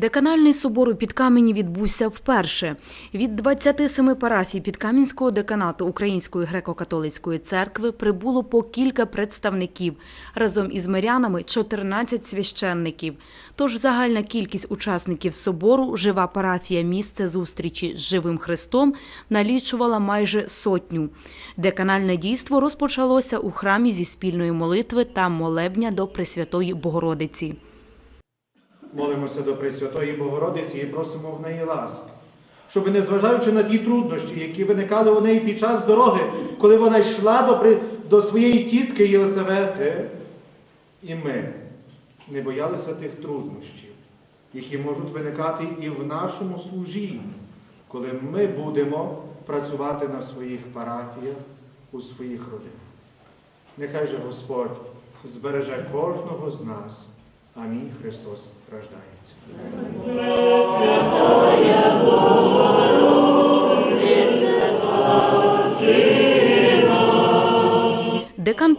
Деканальний собор у Підкамені відбувся вперше. Від 27 парафій Підкам'янського деканату Української греко-католицької церкви прибуло по кілька представників. Разом із мирянами 14 священників. Тож загальна кількість учасників собору, жива парафія місце зустрічі з живим Христом налічувала майже сотню. Деканальне дійство розпочалося у храмі зі спільної молитви та молебня до Пресвятої Богородиці. Молимося до Пресвятої Богородиці і просимо в неї ласки, щоб, незважаючи на ті труднощі, які виникали у неї під час дороги, коли вона йшла до, до своєї тітки Єлизавети, і ми не боялися тих труднощів, які можуть виникати і в нашому служінні, коли ми будемо працювати на своїх парафіях, у своїх родинах. Нехай же Господь збереже кожного з нас. Амінь. Христос рождається.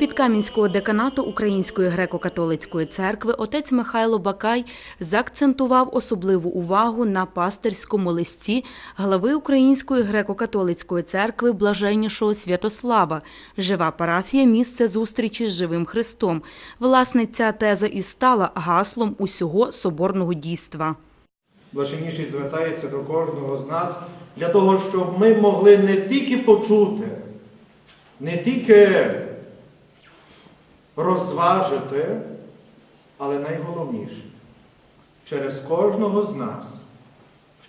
Підкам'янського деканату Української греко-католицької церкви отець Михайло Бакай заакцентував особливу увагу на пастирському листі глави Української греко-католицької церкви Блаженнішого Святослава Жива парафія місце зустрічі з живим Христом. Власне, ця теза і стала гаслом усього соборного дійства. Блаженніший звертається до кожного з нас для того, щоб ми могли не тільки почути, не тільки розважити, але найголовніше через кожного з нас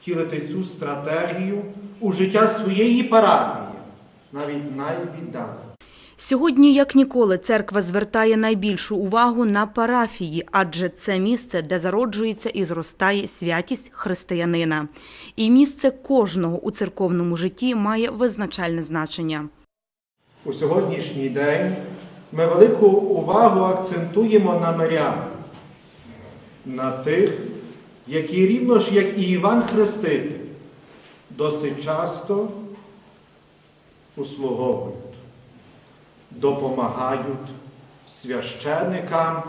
втілити цю стратегію у життя своєї парафії, навіть найвіддалих. Сьогодні, як ніколи, церква звертає найбільшу увагу на парафії, адже це місце, де зароджується і зростає святість християнина. І місце кожного у церковному житті має визначальне значення. У сьогоднішній день ми велику увагу акцентуємо на мирян, на тих, які рівно ж, як і Іван Хреститель, досить часто услуговують, допомагають священикам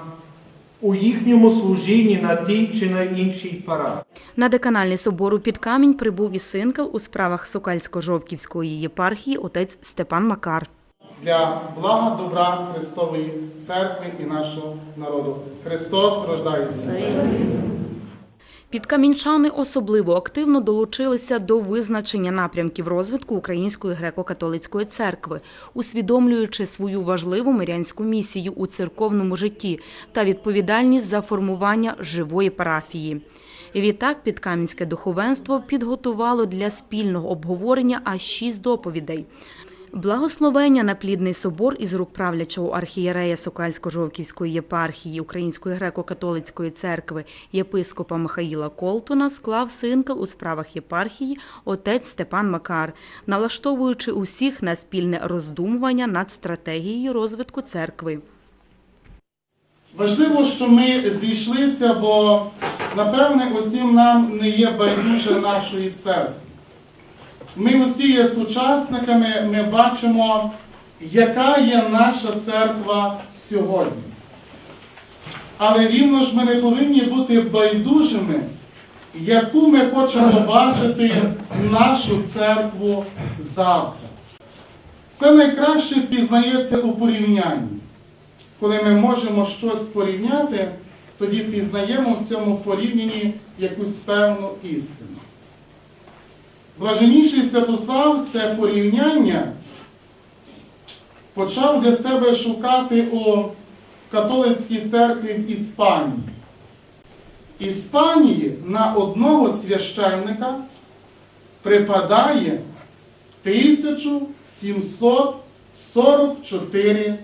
у їхньому служінні на тій чи на іншій параді. На деканальний собор у Підкамінь прибув і синкел у справах Сокальсько-Жовківської єпархії отець Степан Макар. Для блага добра Христової церкви і нашого народу. Христос рождається. Підкамінчани особливо активно долучилися до визначення напрямків розвитку Української греко-католицької церкви, усвідомлюючи свою важливу мирянську місію у церковному житті та відповідальність за формування живої парафії. Відтак підкам'янське духовенство підготувало для спільного обговорення аж шість доповідей. Благословення на плідний собор із рук правлячого архієрея Сокальсько-Жовківської єпархії Української греко-католицької церкви єпископа Михаїла Колтуна склав синкел у справах єпархії отець Степан Макар, налаштовуючи усіх на спільне роздумування над стратегією розвитку церкви. Важливо, що ми зійшлися, бо напевне усім нам не є байдуже нашої церкви. Ми усі є сучасниками, ми бачимо, яка є наша церква сьогодні. Але рівно ж ми не повинні бути байдужими, яку ми хочемо бачити нашу церкву завтра. Все найкраще пізнається у порівнянні. Коли ми можемо щось порівняти, тоді пізнаємо в цьому порівнянні якусь певну істину. Блаженніший Святослав це порівняння почав для себе шукати у католицькій церкві в Іспанії. Іспанії на одного священника припадає 1744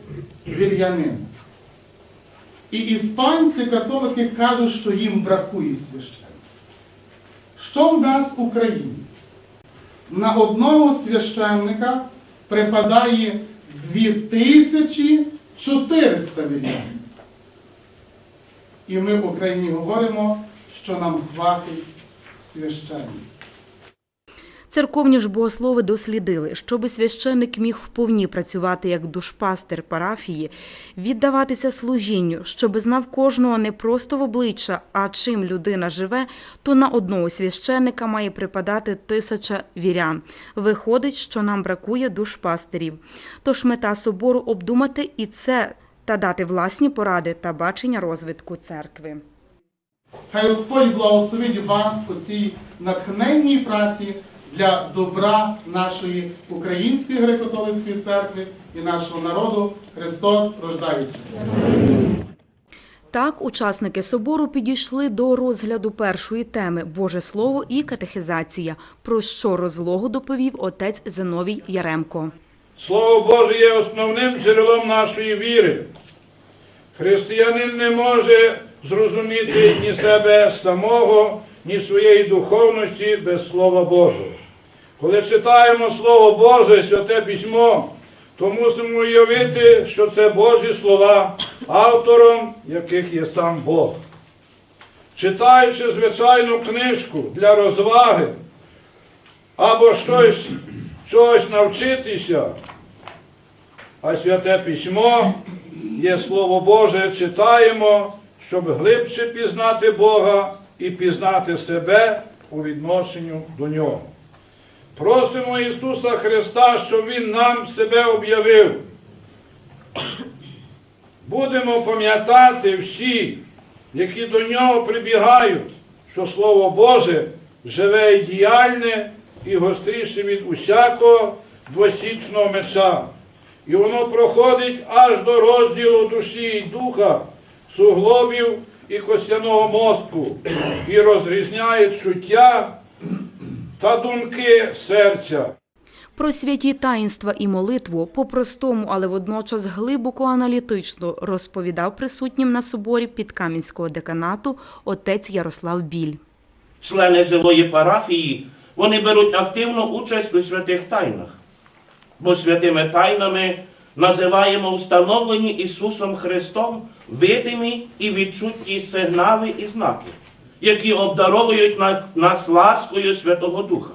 вір'янин. І іспанці католики кажуть, що їм бракує священника. Що в нас в Україні? На одного священника припадає 2400 вірян. І ми в Україні говоримо, що нам хватить священників. Церковні ж богослови дослідили, щоби священник міг вповні працювати як душпастер парафії, віддаватися служінню, щоби знав кожного не просто в обличчя, а чим людина живе, то на одного священника має припадати тисяча вірян. Виходить, що нам бракує душпастерів. Тож мета собору обдумати і це та дати власні поради та бачення розвитку церкви. Хай Господь благословить вас у цій натхненній праці для добра нашої Української греко-католицької церкви і нашого народу. Христос рождається. Так, учасники собору підійшли до розгляду першої теми Боже Слово і катехизація, про що розлогу доповів отець Зиновій Яремко. Слово Боже є основним джерелом нашої віри. Християнин не може зрозуміти ні себе самого, ні своєї духовності без Слова Божого. Коли читаємо Слово Боже, Святе Письмо, то мусимо уявити, що це Божі слова, автором яких є сам Бог. Читаючи звичайну книжку для розваги або щось, чогось навчитися, а святе письмо є Слово Боже, читаємо, щоб глибше пізнати Бога і пізнати себе у відношенню до Нього. Просимо Ісуса Христа, щоб Він нам себе об'явив. Будемо пам'ятати всі, які до нього прибігають, що Слово Боже живе і діяльне і гостріше від усякого двосічного меча. І воно проходить аж до розділу душі і духа, суглобів і костяного мозку, і розрізняє чуття та думки серця. Про святі таїнства і молитву по-простому, але водночас глибоко аналітично розповідав присутнім на соборі Підкам'янського деканату отець Ярослав Біль. члени живої парафії, вони беруть активну участь у святих тайнах. Бо святими тайнами називаємо встановлені Ісусом Христом видимі і відчутті сигнали і знаки, які обдаровують нас ласкою Святого Духа.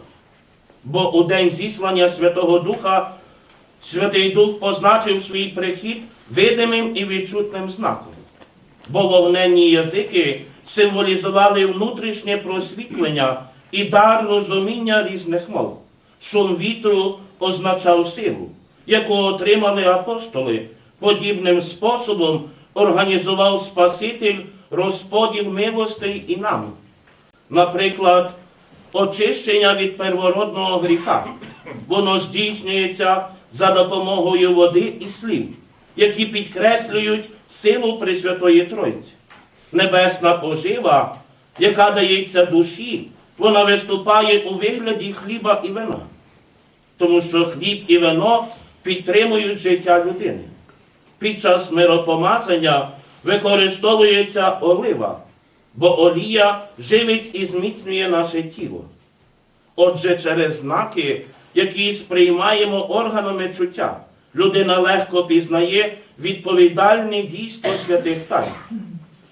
Бо у день зіслання Святого Духа Святий Дух позначив свій прихід видимим і відчутним знаком бо вогненні язики символізували внутрішнє просвітлення і дар розуміння різних мов. Шум вітру означав силу, яку отримали апостоли. Подібним способом організував Спаситель розподіл милостей і нам. Наприклад, очищення від первородного гріха. Воно здійснюється за допомогою води і слів, які підкреслюють силу Пресвятої Тройці. Небесна пожива, яка дається душі, вона виступає у вигляді хліба і вина. Тому що хліб і вино підтримують життя людини. Під час миропомазання використовується олива, бо олія живить і зміцнює наше тіло. Отже, через знаки, які сприймаємо органами чуття, людина легко пізнає відповідальне дійство святих тайн.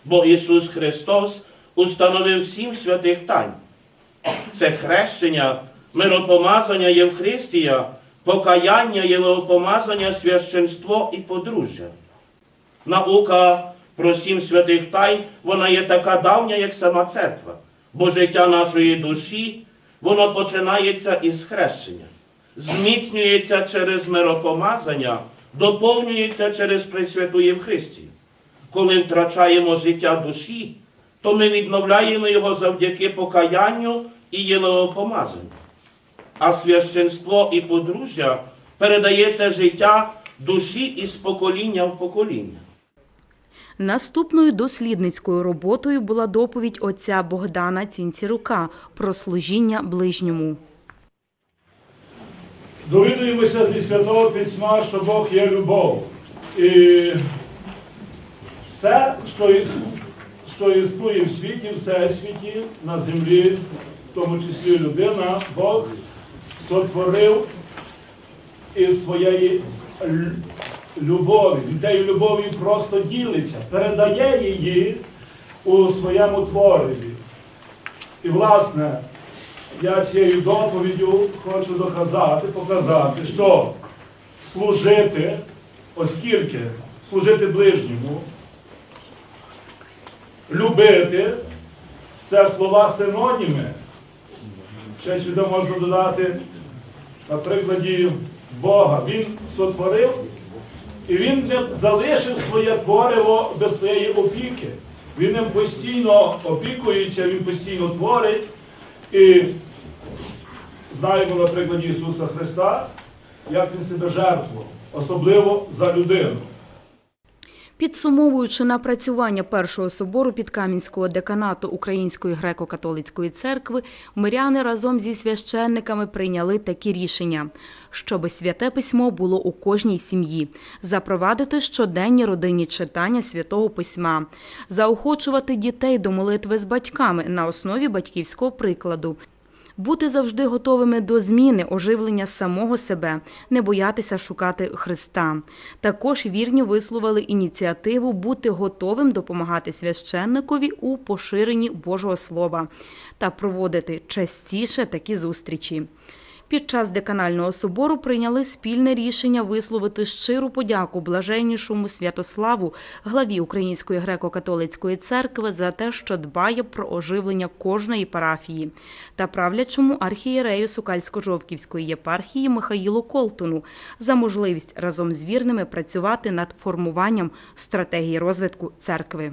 Бо Ісус Христос установив сім святих тайн. Це хрещення, миропомазання Євхристія, покаяння, єлеопомазання, священство і подружжя. Наука про сім святих тайн, вона є така давня, як сама церква, бо життя нашої душі, воно починається із хрещення, зміцнюється через миропомазання, доповнюється через Пресвяту Євхристію. Коли втрачаємо життя душі, то ми відновляємо його завдяки покаянню і єлеопомазанню. А священство і подружжя передається життя душі із покоління в покоління. Наступною дослідницькою роботою була доповідь отця Богдана Цінцірука про служіння ближньому. Довідуємося зі Святого Письма, що Бог є любов. І все, що, іс- що існує в світі, всесвіті, на землі, в тому числі людина, Бог сотворив із своєї лю- любові. Тією любов'ю просто ділиться, передає її у своєму творенні. І, власне, я цією доповіддю хочу доказати, показати, що служити, оскільки служити ближньому, любити це слова синоніми. Ще сюди можна додати на прикладі Бога. Він сотворив і він не залишив своє твориво без своєї опіки. Він ним постійно опікується, він постійно творить. І знаємо на прикладі Ісуса Христа, як Він себе жертвував, особливо за людину. Підсумовуючи напрацювання першого собору Підкам'янського деканату Української греко-католицької церкви, миряни разом зі священниками прийняли такі рішення, щоби святе письмо було у кожній сім'ї, запровадити щоденні родинні читання святого письма, заохочувати дітей до молитви з батьками на основі батьківського прикладу. Бути завжди готовими до зміни, оживлення самого себе, не боятися шукати Христа. Також вірні висловили ініціативу бути готовим допомагати священникові у поширенні Божого Слова та проводити частіше такі зустрічі. Під час деканального собору прийняли спільне рішення висловити щиру подяку блаженнішому Святославу, главі Української греко-католицької церкви, за те, що дбає про оживлення кожної парафії, та правлячому архієрею Сокальсько-Жовківської єпархії Михаїлу Колтуну за можливість разом з вірними працювати над формуванням стратегії розвитку церкви.